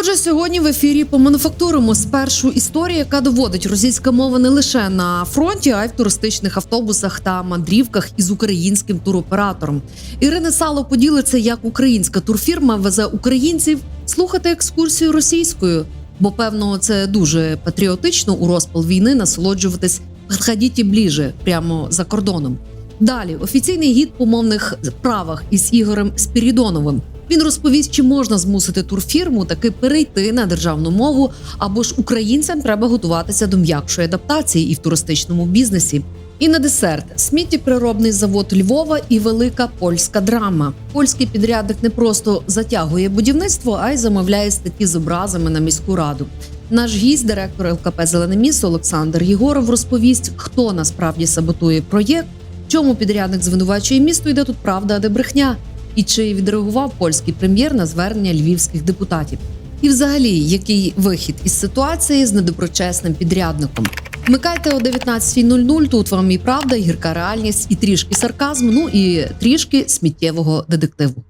Отже, сьогодні в ефірі помануфактуримо спершу історію, яка доводить російська мова не лише на фронті, а й в туристичних автобусах та мандрівках із українським туроператором. Ірина Сало поділиться, як українська турфірма везе українців слухати екскурсію російською. Бо певно, це дуже патріотично у розпал війни насолоджуватись «Подходіть ближе прямо за кордоном. Далі офіційний гід по мовних правах із Ігорем Спірідоновим. Він розповість, чи можна змусити турфірму таки перейти на державну мову, або ж українцям треба готуватися до м'якшої адаптації і в туристичному бізнесі. І на десерт сміттєприробний завод Львова і велика польська драма. Польський підрядник не просто затягує будівництво, а й замовляє статті з образами на міську раду. Наш гість, директор ЛКП Зелене місто Олександр Єгоров, розповість, хто насправді саботує проєкт, чому підрядник звинувачує місто, і де тут правда, а де брехня, і чи відреагував польський прем'єр на звернення львівських депутатів. І, взагалі, який вихід із ситуації з недоброчесним підрядником. Вмикайте о 19.00, Тут вам і правда, і гірка реальність, і трішки сарказму, ну і трішки сміттєвого детективу.